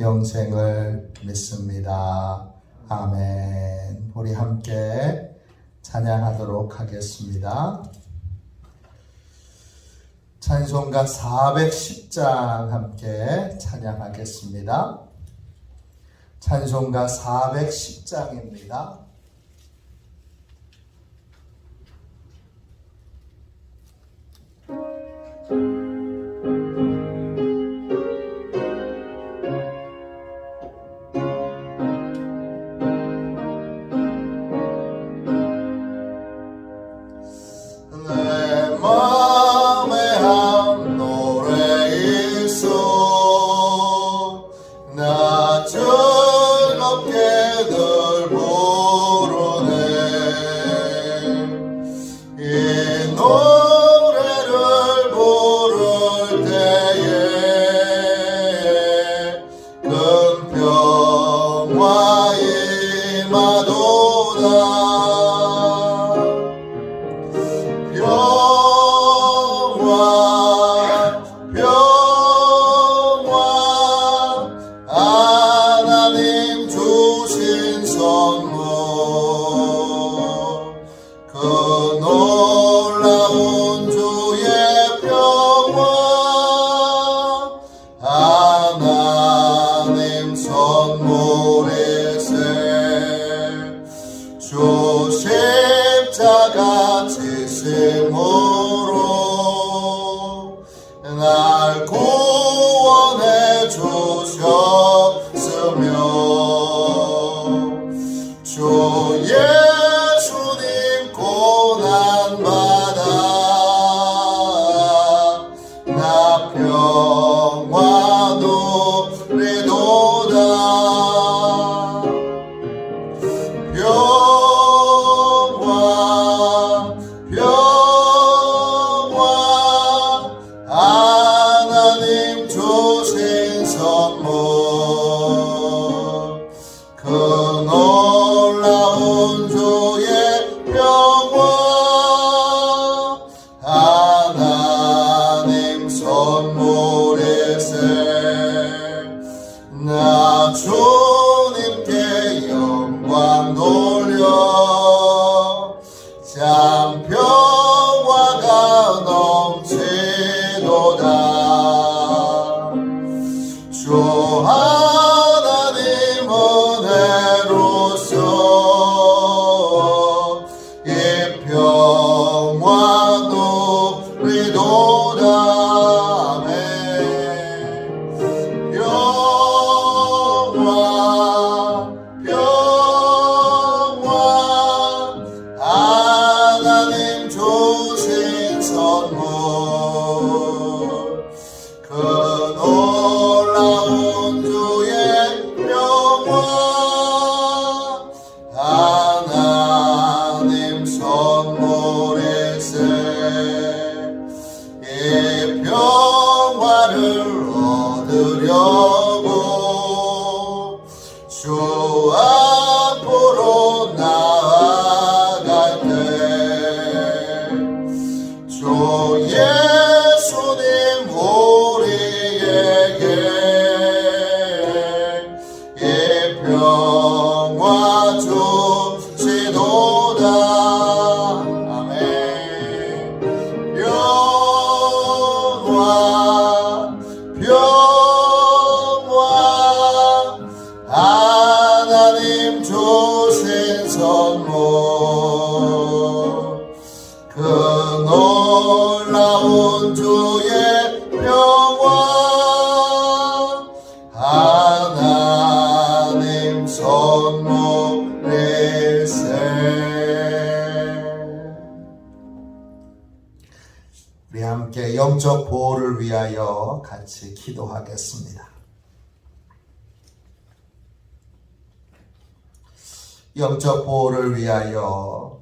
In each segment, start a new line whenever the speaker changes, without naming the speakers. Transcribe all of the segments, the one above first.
영생을 믿습니다. 아멘. 우리 함께 찬양하도록 하겠습니다. 찬송가 410장 함께 찬양하겠습니다. 찬송가 410장입니다. 십자가 지심으로 날 나 Yeah. 선모 내세 우리 함께 영적 보호를 위하여 같이 기도하겠습니다. 영적 보호를 위하여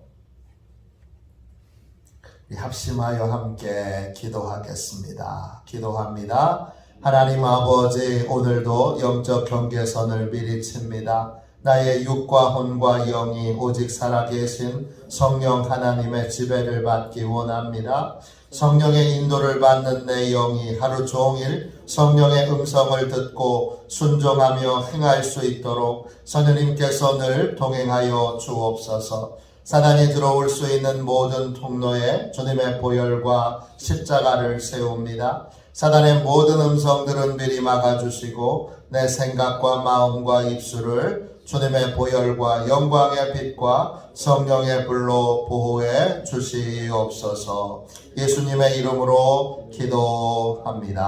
합심하여 함께 기도하겠습니다. 기도합니다. 하나님 아버지 오늘도 영적 경계선을 미리 칩니다. 나의 육과 혼과 영이 오직 살아계신 성령 하나님의 지배를 받기 원합니다. 성령의 인도를 받는 내 영이 하루 종일 성령의 음성을 듣고 순종하며 행할 수 있도록 선생님께서 늘 동행하여 주옵소서. 사단이 들어올 수 있는 모든 통로에 주님의 보혈과 십자가를 세웁니다. 사단의 모든 음성들은 미리 막아주시고 내 생각과 마음과 입술을 주님의 보혈과 영광의 빛과 성령의 불로 보호해 주시옵소서. 예수님의 이름으로 기도합니다.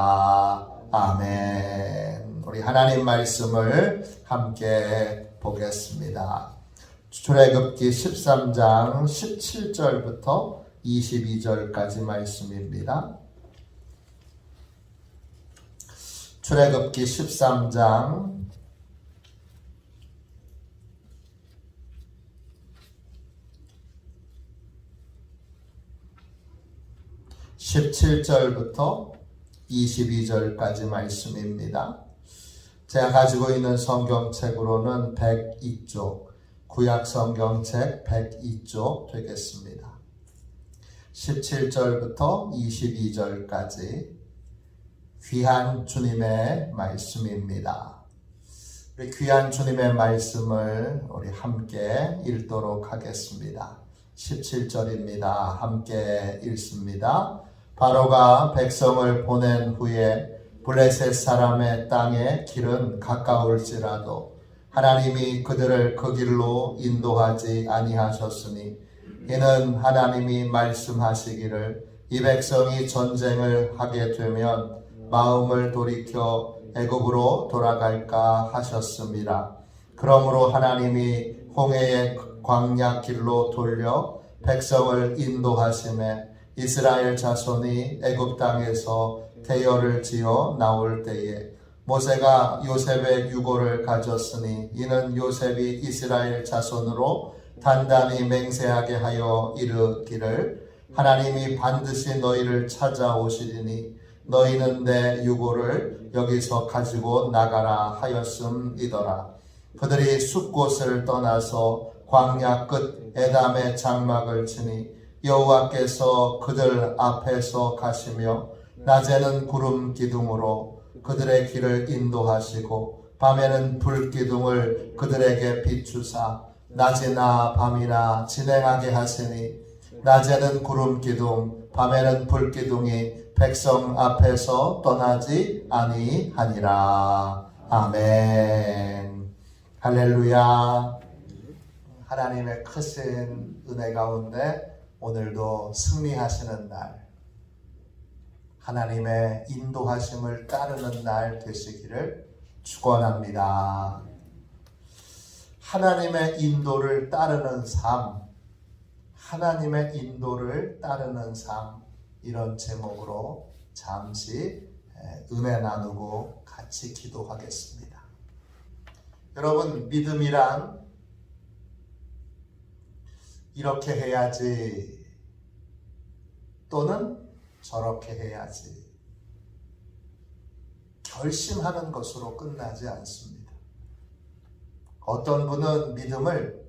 아멘. 우리 하나님 말씀을 함께 보겠습니다. 출애굽기 13장 17절부터 22절까지 말씀입니다. 출애굽기 13장 17절부터 22절까지 말씀입니다. 제가 가지고 있는 성경책으로는 102쪽, 구약 성경책 102쪽 되겠습니다. 17절부터 22절까지 귀한 주님의 말씀입니다. 우리 귀한 주님의 말씀을 우리 함께 읽도록 하겠습니다. 17절입니다. 함께 읽습니다. 바로가 백성을 보낸 후에 블레셋 사람의 땅의 길은 가까울지라도 하나님이 그들을 그 길로 인도하지 아니하셨으니 이는 하나님이 말씀하시기를 이 백성이 전쟁을 하게 되면 마음을 돌이켜 애굽으로 돌아갈까 하셨습니다. 그러므로 하나님이 홍해의 광야 길로 돌려 백성을 인도하심에 이스라엘 자손이 애굽 땅에서 대열을 지어 나올 때에 모세가 요셉의 유고를 가졌으니 이는 요셉이 이스라엘 자손으로 단단히 맹세하게 하여 이르기를 하나님이 반드시 너희를 찾아오시리니 너희는 내 유고를 여기서 가지고 나가라 하였음이더라. 그들이 숲곳을 떠나서 광야 끝 에담의 장막을 치니 여호와께서 그들 앞에서 가시며 낮에는 구름 기둥으로 그들의 길을 인도하시고 밤에는 불 기둥을 그들에게 비추사 낮이나 밤이나 진행하게 하시니 낮에는 구름 기둥 밤에는 불 기둥이 백성 앞에서 떠나지 아니하니라. 아멘. 할렐루야. 하나님의 크신 은혜 가운데 오늘도 승리하시는 날, 하나님의 인도하심을 따르는 날 되시기를 축원합니다. 하나님의 인도를 따르는 삶, 하나님의 인도를 따르는 삶 이런 제목으로 잠시 은혜 나누고 같이 기도하겠습니다. 여러분 믿음이란 이렇게 해야지 또는 저렇게 해야지 결심하는 것으로 끝나지 않습니다. 어떤 분은 믿음을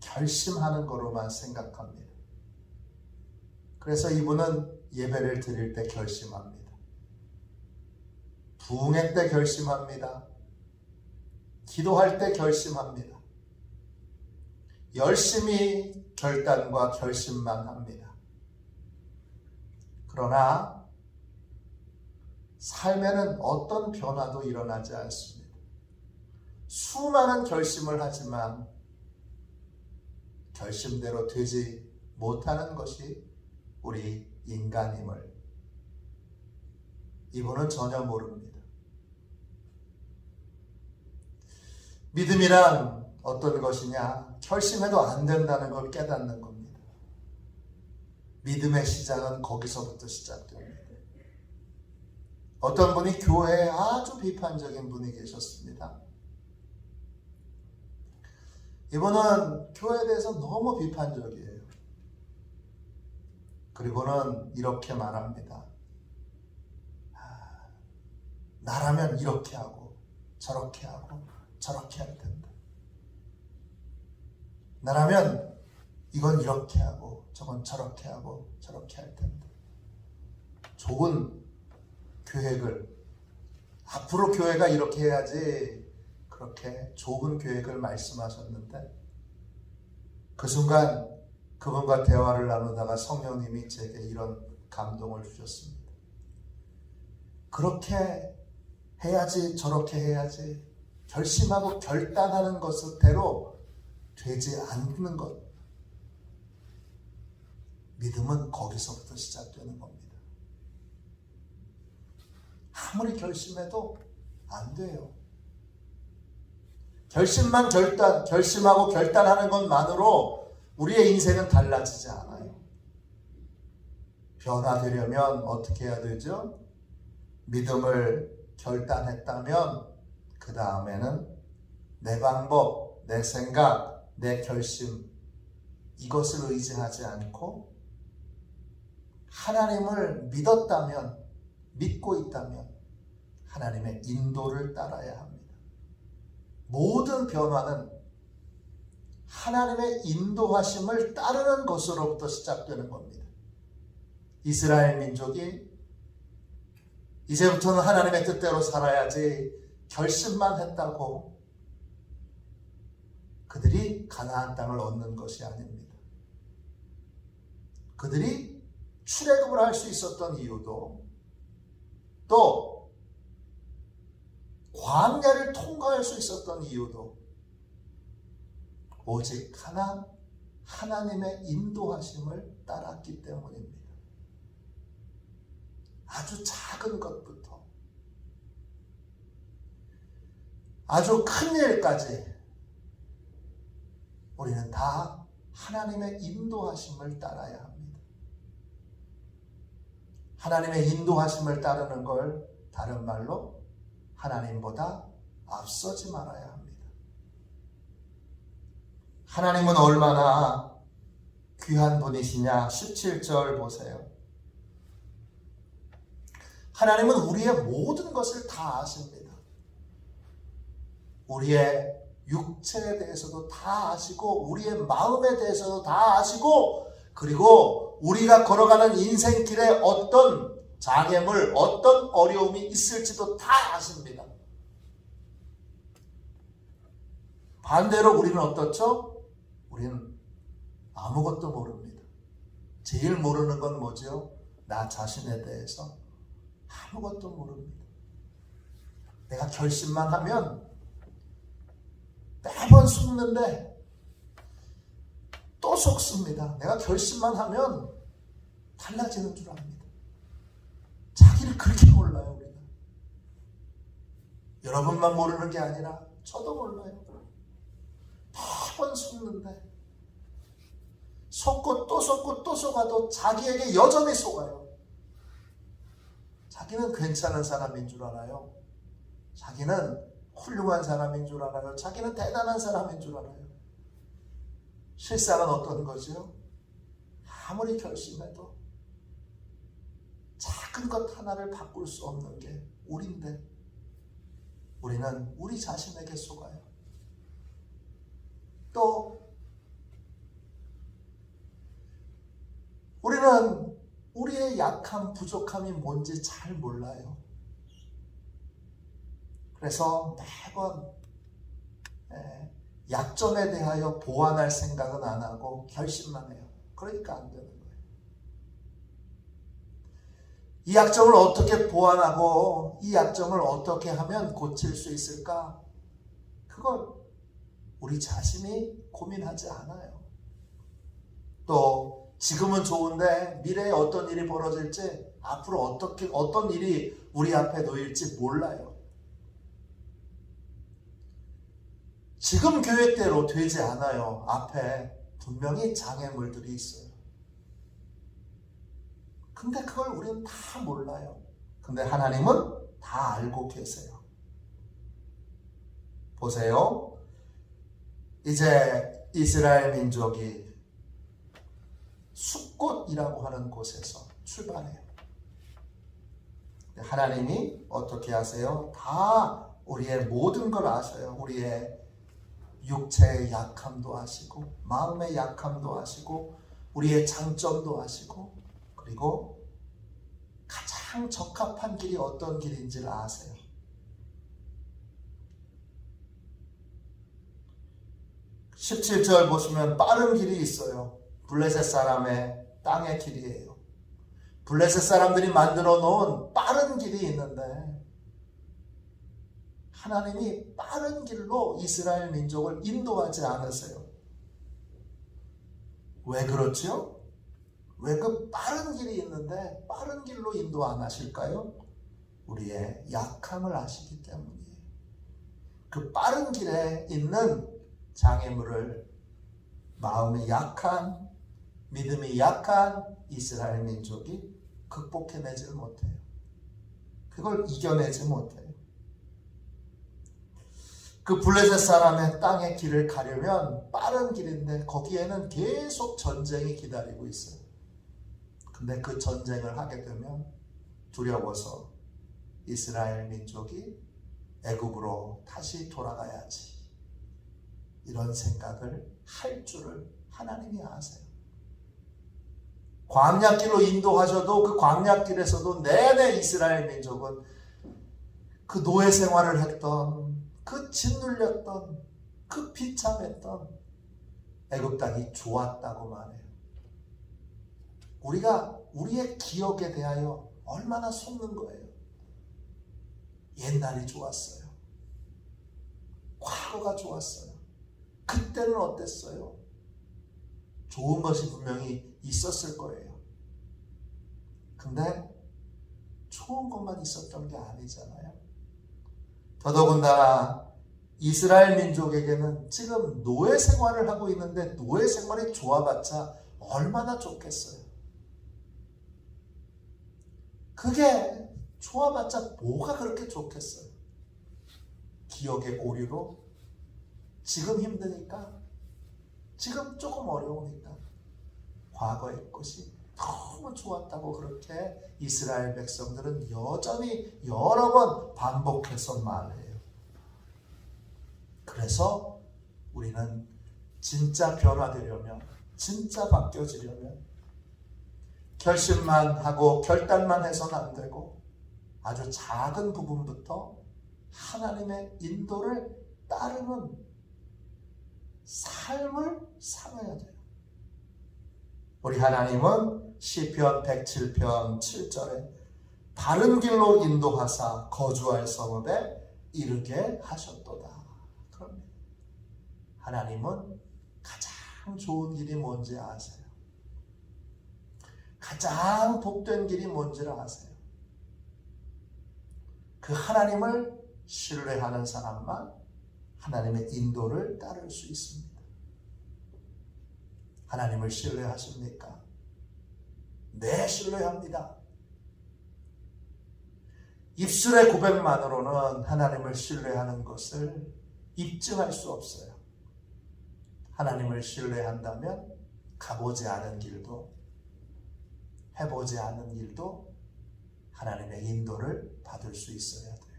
결심하는 거로만 생각합니다. 그래서 이분은 예배를 드릴 때 결심합니다. 부흥회 때 결심합니다. 기도할 때 결심합니다. 열심히 결단과 결심만 합니다. 그러나 삶에는 어떤 변화도 일어나지 않습니다. 수많은 결심을 하지만 결심대로 되지 못하는 것이 우리 인간임을 이분은 전혀 모릅니다. 믿음이란 어떤 것이냐? 결심해도 안 된다는 걸 깨닫는 겁니다. 믿음의 시작은 거기서부터 시작됩니다. 어떤 분이 교회에 아주 비판적인 분이 계셨습니다. 이분은 교회에 대해서 너무 비판적이에요. 그리고는 이렇게 말합니다. 아, 나라면 이렇게 하고 저렇게 하고 저렇게 할 텐데. 나라면 이건 이렇게 하고 저건 저렇게 하고 저렇게 할 텐데. 좋은 계획을 앞으로 교회가 이렇게 해야지 그렇게 좋은 계획을 말씀하셨는데 그 순간 그분과 대화를 나누다가 성령님이 제게 이런 감동을 주셨습니다. 그렇게 해야지 저렇게 해야지 결심하고 결단하는 것대로 되지 않는 것 믿음은 거기서부터 시작되는 겁니다. 아무리 결심해도 안 돼요. 결심만 결단, 결심하고 결단하는 것만으로 우리의 인생은 달라지지 않아요. 변화되려면 어떻게 해야 되죠? 믿음을 결단했다면 그 다음에는 내 방법, 내 생각, 내 결심 이것을 의지하지 않고 하나님을 믿었다면 믿고 있다면 하나님의 인도를 따라야 합니다. 모든 변화는 하나님의 인도하심을 따르는 것으로부터 시작되는 겁니다. 이스라엘 민족이 이제부터는 하나님의 뜻대로 살아야지 결심만 했다고 그들이 가나안 땅을 얻는 것이 아닙니다. 그들이 출애굽을 할 수 있었던 이유도 또 광야를 통과할 수 있었던 이유도 오직 하나 하나님의 인도하심을 따랐기 때문입니다. 아주 작은 것부터 아주 큰 일까지 우리는 다 하나님의 인도하심을 따라야 합니다. 하나님의 인도하심을 따르는 걸 다른 말로 하나님보다 앞서지 말아야 합니다. 하나님은 얼마나 귀한 분이시냐 17절 보세요. 하나님은 우리의 모든 것을 다 아십니다. 우리의 육체에 대해서도 다 아시고 우리의 마음에 대해서도 다 아시고 그리고 우리가 걸어가는 인생길에 어떤 장애물, 어떤 어려움이 있을지도 다 아십니다. 반대로 우리는 어떻죠? 우리는 아무것도 모릅니다. 제일 모르는 건 뭐죠? 나 자신에 대해서 아무것도 모릅니다. 내가 결심만 하면 매번 속는데 또 속습니다. 내가 결심만 하면 달라지는 줄 압니다. 자기를 그렇게 몰라요, 우리는. 여러분만 모르는 게 아니라 저도 몰라요. 매번 속는데 속고 또 속고 또 속아도 자기에게 여전히 속아요. 자기는 괜찮은 사람인 줄 알아요. 자기는 훌륭한 사람인 줄 알아요. 자기는 대단한 사람인 줄 알아요. 실상은 어떤 거죠? 아무리 결심해도 작은 것 하나를 바꿀 수 없는 게 우리인데 우리는 우리 자신에게 속아요. 또 우리는 우리의 약함, 부족함이 뭔지 잘 몰라요. 그래서 매번 예, 약점에 대하여 보완할 생각은 안 하고 결심만 해요. 그러니까 안 되는 거예요. 이 약점을 어떻게 보완하고 이 약점을 어떻게 하면 고칠 수 있을까? 그걸 우리 자신이 고민하지 않아요. 또 지금은 좋은데 미래에 어떤 일이 벌어질지 앞으로 어떻게 어떤 일이 우리 앞에 놓일지 몰라요. 지금 계획대로 되지 않아요. 앞에 분명히 장애물들이 있어요. 근데 그걸 우리는 다 몰라요. 근데 하나님은 다 알고 계세요. 보세요. 이제 이스라엘 민족이 숲꽃이라고 하는 곳에서 출발해요. 하나님이 어떻게 하세요? 다 우리의 모든 걸 아셔요. 우리의 육체의 약함도 아시고, 마음의 약함도 아시고, 우리의 장점도 아시고, 그리고 가장 적합한 길이 어떤 길인지를 아세요. 십칠 절 보시면 빠른 길이 있어요. 블레셋 사람의 땅의 길이에요. 블레셋 사람들이 만들어 놓은 빠른 길이 있는데 하나님이 빠른 길로 이스라엘 민족을 인도하지 않으세요. 왜 그렇죠? 왜그 빠른 길이 있는데 빠른 길로 인도 안 하실까요? 우리의 약함을 아시기 때문이에요. 그 빠른 길에 있는 장애물을 마음이 약한, 믿음이 약한 이스라엘 민족이 극복해내지 못해요. 그걸 이겨내지 못해요. 그 블레셋 사람의 땅의 길을 가려면 빠른 길인데 거기에는 계속 전쟁이 기다리고 있어요. 근데 그 전쟁을 하게 되면 두려워서 이스라엘 민족이 애굽으로 다시 돌아가야지. 이런 생각을 할 줄을 하나님이 아세요. 광야길로 인도하셔도 그 광야길에서도 내내 이스라엘 민족은 그 노예 생활을 했던 그 짓눌렸던 그 비참했던 애굽 땅이 좋았다고 말해요. 우리가 우리의 기억에 대하여 얼마나 속는 거예요. 옛날이 좋았어요. 과거가 좋았어요. 그때는 어땠어요? 좋은 것이 분명히 있었을 거예요. 근데 좋은 것만 있었던 게 아니잖아요. 더더군다나 이스라엘 민족에게는 지금 노예 생활을 하고 있는데 노예 생활이 좋아봤자 얼마나 좋겠어요. 그게 좋아봤자 뭐가 그렇게 좋겠어요. 기억의 오류로 지금 힘드니까 지금 조금 어려우니까 과거의 것이 너무 좋았다고 그렇게 이스라엘 백성들은 여전히 여러 번 반복해서 말해요. 그래서 우리는 진짜 변화되려면, 진짜 바뀌어지려면, 결심만 하고 결단만 해서는 안 되고, 아주 작은 부분부터 하나님의 인도를 따르는 삶을 살아야 돼요. 우리 하나님은 시편 107편 7절에 바른 길로 인도하사 거주할 성읍에 이르게 하셨도다. 그럽니다. 하나님은 가장 좋은 길이 뭔지 아세요. 가장 복된 길이 뭔지를 아세요. 그 하나님을 신뢰하는 사람만 하나님의 인도를 따를 수 있습니다. 하나님을 신뢰하십니까? 네, 신뢰합니다. 입술의 고백만으로는 하나님을 신뢰하는 것을 입증할 수 없어요. 하나님을 신뢰한다면 가보지 않은 길도 해보지 않은 일도 하나님의 인도를 받을 수 있어야 돼요.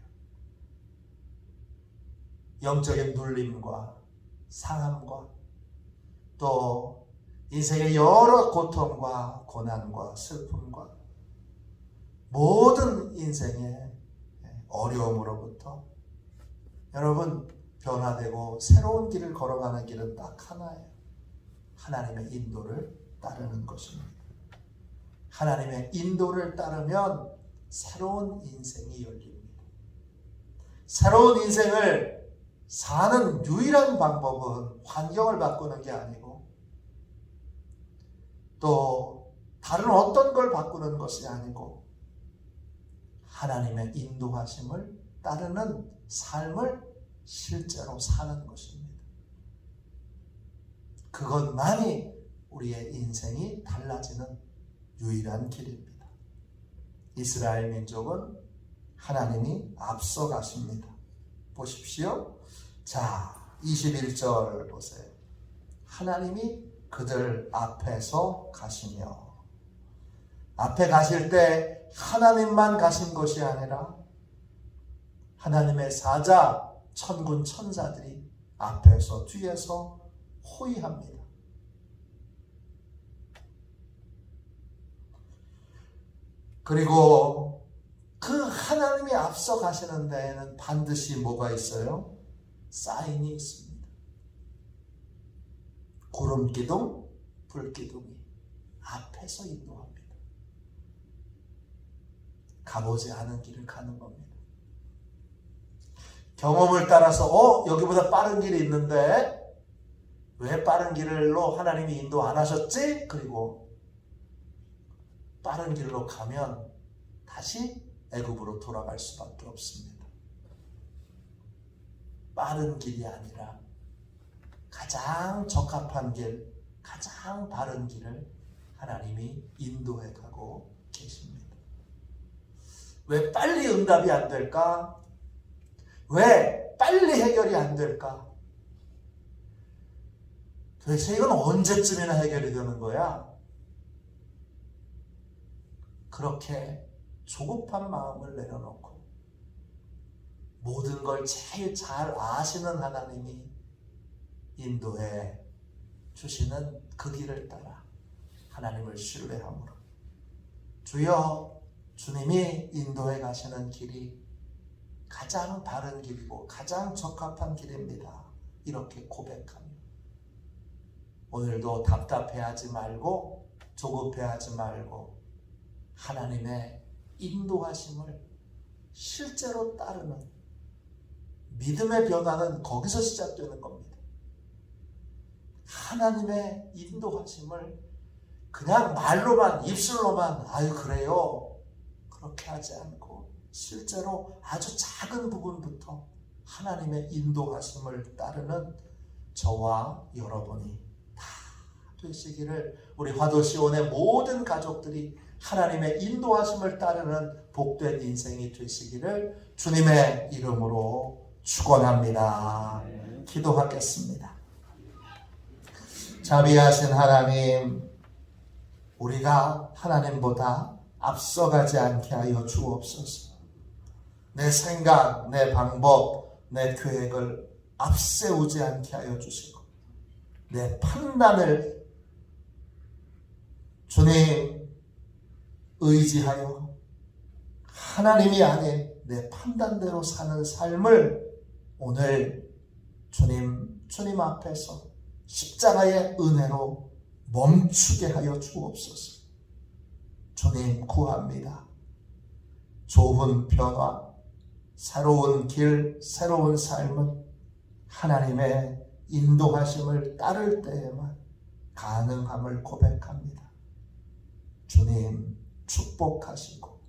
영적인 눌림과 상함과 또 인생의 여러 고통과 고난과 슬픔과 모든 인생의 어려움으로부터 여러분 변화되고 새로운 길을 걸어가는 길은 딱 하나예요. 하나님의 인도를 따르는 것입니다. 하나님의 인도를 따르면 새로운 인생이 열립니다. 새로운 인생을 사는 유일한 방법은 환경을 바꾸는 게 아니고 또 다른 어떤 걸 바꾸는 것이 아니고 하나님의 인도하심을 따르는 삶을 실제로 사는 것입니다. 그것만이 우리의 인생이 달라지는 유일한 길입니다. 이스라엘 민족은 하나님이 앞서 가십니다. 보십시오. 자, 21절 보세요. 하나님이 그들 앞에서 가시며 앞에 가실 때 하나님만 가신 것이 아니라 하나님의 사자 천군 천사들이 앞에서 뒤에서 호위합니다. 그리고 그 하나님이 앞서 가시는 데에는 반드시 뭐가 있어요? 사인이 있습니다. 구름 기둥, 불 기둥이 앞에서 인도합니다. 가보지 않은 길을 가는 겁니다. 경험을 따라서 어 여기보다 빠른 길이 있는데 왜 빠른 길로 하나님이 인도 안 하셨지? 그리고 빠른 길로 가면 다시 애굽으로 돌아갈 수밖에 없습니다. 빠른 길이 아니라 가장 적합한 길, 가장 바른 길을 하나님이 인도해 가고 계십니다. 왜 빨리 응답이 안 될까? 왜 빨리 해결이 안 될까? 도대체 이건 언제쯤이나 해결이 되는 거야? 그렇게 조급한 마음을 내려놓고 모든 걸 제일 잘 아시는 하나님이 인도해 주시는 그 길을 따라 하나님을 신뢰함으로 주여 주님이 인도해 가시는 길이 가장 바른 길이고 가장 적합한 길입니다. 이렇게 고백하며 오늘도 답답해하지 말고 조급해하지 말고 하나님의 인도하심을 실제로 따르는 믿음의 변화는 거기서 시작되는 겁니다. 하나님의 인도하심을 그냥 말로만 입술로만 아유 그래요 그렇게 하지 않고 실제로 아주 작은 부분부터 하나님의 인도하심을 따르는 저와 여러분이 다 되시기를 우리 화도시온의 모든 가족들이 하나님의 인도하심을 따르는 복된 인생이 되시기를 주님의 이름으로 축원합니다. 기도하겠습니다. 자비하신 하나님, 우리가 하나님보다 앞서가지 않게 하여 주옵소서. 내 생각, 내 방법, 내 계획을 앞세우지 않게 하여 주시고, 내 판단을 주님 의지하여 하나님이 아닌 내 판단대로 사는 삶을 오늘 주님, 주님 앞에서 십자가의 은혜로 멈추게 하여 주옵소서. 주님 구합니다. 좋은 변화, 새로운 길, 새로운 삶은 하나님의 인도하심을 따를 때에만 가능함을 고백합니다. 주님 축복하시고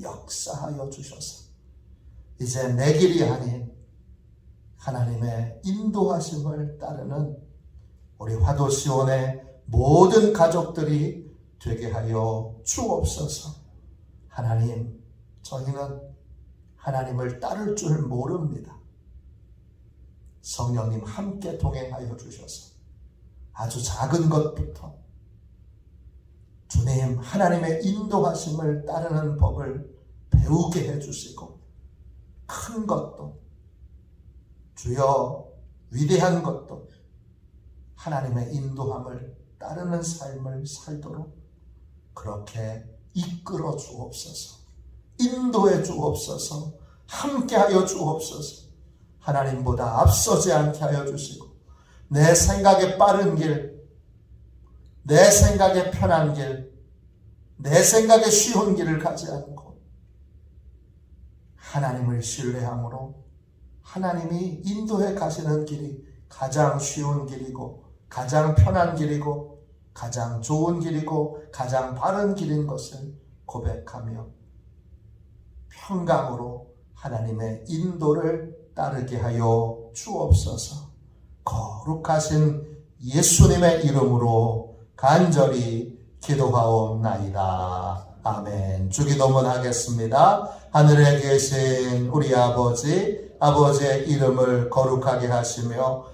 역사하여 주셔서 이제 내 길이 아닌 하나님의 인도하심을 따르는 우리 화도 시온의 모든 가족들이 되게 하여 주옵소서. 하나님, 저희는 하나님을 따를 줄 모릅니다. 성령님 함께 동행하여 주셔서 아주 작은 것부터 주님 하나님의 인도하심을 따르는 법을 배우게 해주시고 큰 것도 주여 위대한 것도 하나님의 인도함을 따르는 삶을 살도록 그렇게 이끌어 주옵소서. 인도해 주옵소서. 함께하여 주옵소서. 하나님보다 앞서지 않게 하여 주시고 내 생각에 빠른 길, 내 생각에 편한 길, 내 생각에 쉬운 길을 가지 않고 하나님을 신뢰함으로 하나님이 인도해 가시는 길이 가장 쉬운 길이고 가장 편한 길이고 가장 좋은 길이고 가장 바른 길인 것을 고백하며 평강으로 하나님의 인도를 따르게 하여 주옵소서. 거룩하신 예수님의 이름으로 간절히 기도하옵나이다. 아멘. 주기도문 하겠습니다. 하늘에 계신 우리 아버지, 아버지의 이름을 거룩하게 하시며,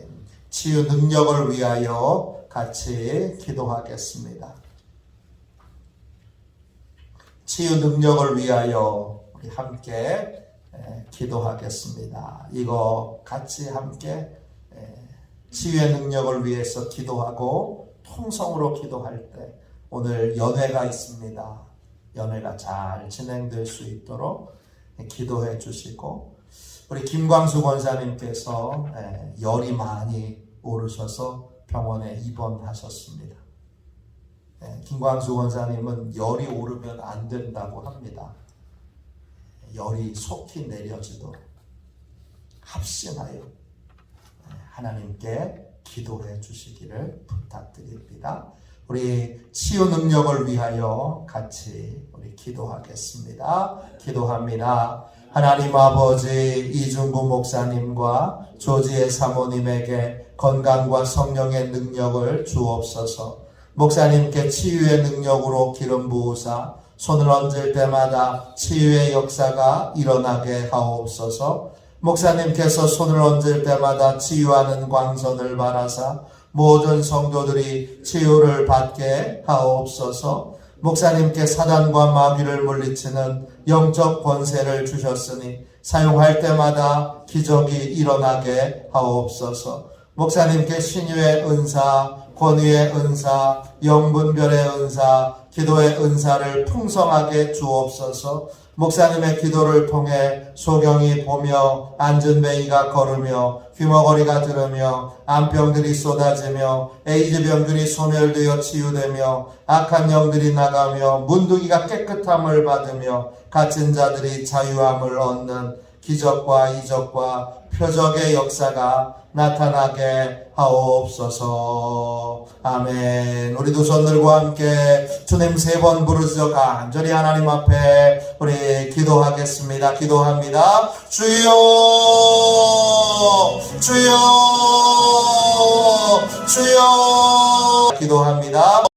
치유 능력을 위하여 같이 기도하겠습니다. 치유 능력을 위하여 우리 함께 에, 기도하겠습니다. 이거 같이 함께 에, 치유의 능력을 위해서 기도하고 통성으로 기도할 때 오늘 연회가 있습니다. 연회가 잘 진행될 수 있도록 기도해 주시고 우리 김광수 권사님께서 에, 열이 많이 오르셔서 병원에 입원하셨습니다. 예, 김광수 원사님은 열이 오르면 안 된다고 합니다. 열이 속히 내려지도록 합심하여 예, 하나님께 기도해 주시기를 부탁드립니다. 우리 치유 능력을 위하여 같이 우리 기도하겠습니다. 기도합니다. 하나님 아버지 이중구 목사님과 조지의 사모님에게 건강과 성령의 능력을 주옵소서. 목사님께 치유의 능력으로 기름 부으사 손을 얹을 때마다 치유의 역사가 일어나게 하옵소서. 목사님께서 손을 얹을 때마다 치유하는 광선을 바라사 모든 성도들이 치유를 받게 하옵소서. 목사님께 사단과 마귀를 물리치는 영적 권세를 주셨으니 사용할 때마다 기적이 일어나게 하옵소서. 목사님께 신유의 은사, 권위의 은사, 영분별의 은사, 기도의 은사를 풍성하게 주옵소서. 목사님의 기도를 통해 소경이 보며 베이가 걸으며 귀머거리가 들으며 암병들이 쏟아지며 에이즈 병들이 소멸되어 치유되며 악한 영들이 나가며 문두기가 깨끗함을 받으며 갇힌 자들이 자유함을 얻는 기적과 이적과 표적의 역사가 나타나게 하옵소서. 아멘. 우리 두 손들과 함께 주님 세 번 부르짖어 간절히 하나님 앞에 우리 기도하겠습니다. 기도합니다. 주여, 주여, 주여. 기도합니다.